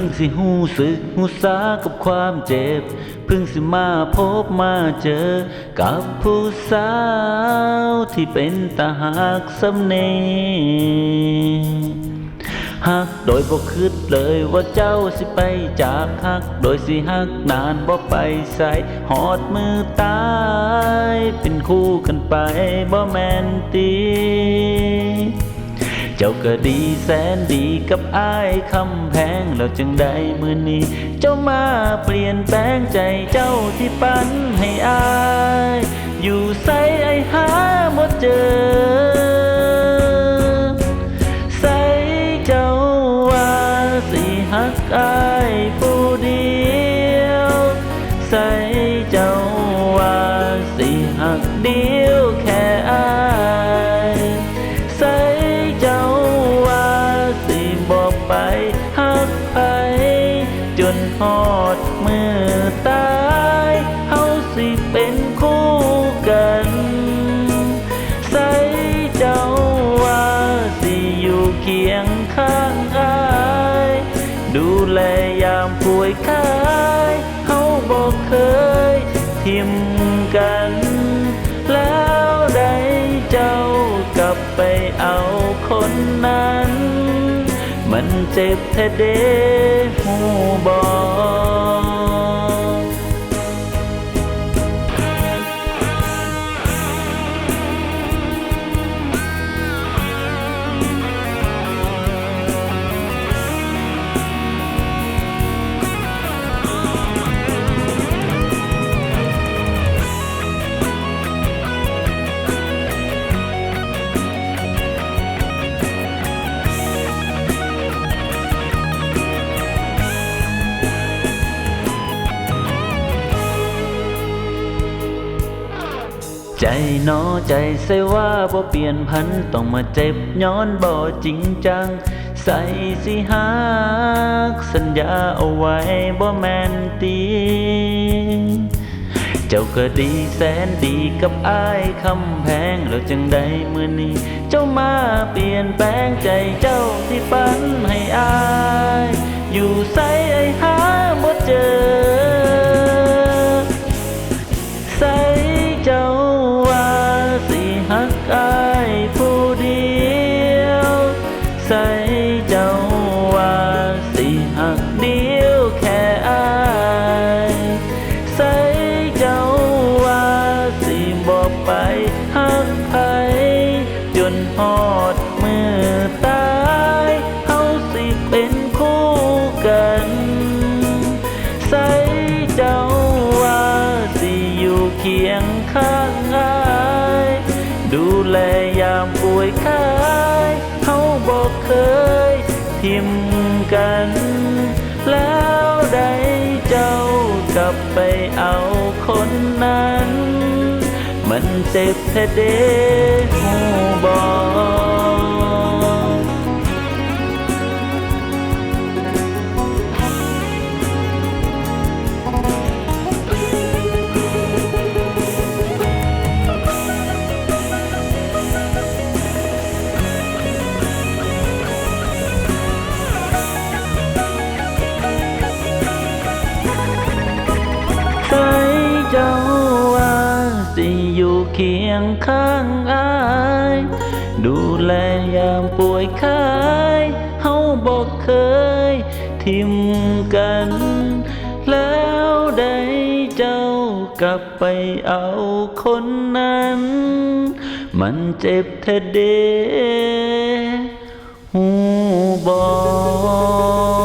พึ่งสิหูสึกหูสากับความเจ็บเพิ่งสิมาพบมาเจอ กับผู้สาวที่เป็นตาหักสำเนหักโดยบ่คิดเลยว่าเจ้าสิไปจากหัก โดยสิหักนานบ่ไปใส่หอดมือตาย เป็นคู่กันไปบ่แม่นตี เจ้าก็ดีแสนดีกับอ้ายคำแพงแล้วจึงได้มือนี้ เจ้ามาเปลี่ยนแปลงใจเจ้าที่ปันให้อาย อยู่ใส่ไอ้หาบ่เจอ ยามป่วยคายเขาบอกเคย ทิมกัน แล้วได้เจ้ากลับไปเอาคนนั้น มันเจ็บแท้เด้หูบอก ใจนอใจใส่ว่าบ่เปลี่ยนพันต้องมาเจ็บย้อนบ่จริงจัง ใส่สิหักสัญญาเอาไว้บ่แมนตีเจ้าก็ดีแสนดีกับอ้ายคำแพงแล้วจังได้มือนี้ เจ้ามาเปลี่ยนแปลงใจเจ้าที่ปันให้อาย อยู่ใส่ไอหา กัน ใส่เจ้าว่าสิอยู่เคียงข้างอายดูแลยามป่วยคายเขาบอกเคยทิมกัน แล้วได้เจ้ากลับไปเอาคนนั้น มันเจ็บแท้เด้หูบอก คียงข้างอาย ดูแลยามป่วยคายเฮาบอกเคย ทิมกัน แล้วได้เจ้ากลับไปเอาคนนั้น มันเจ็บแท้เดหูบอก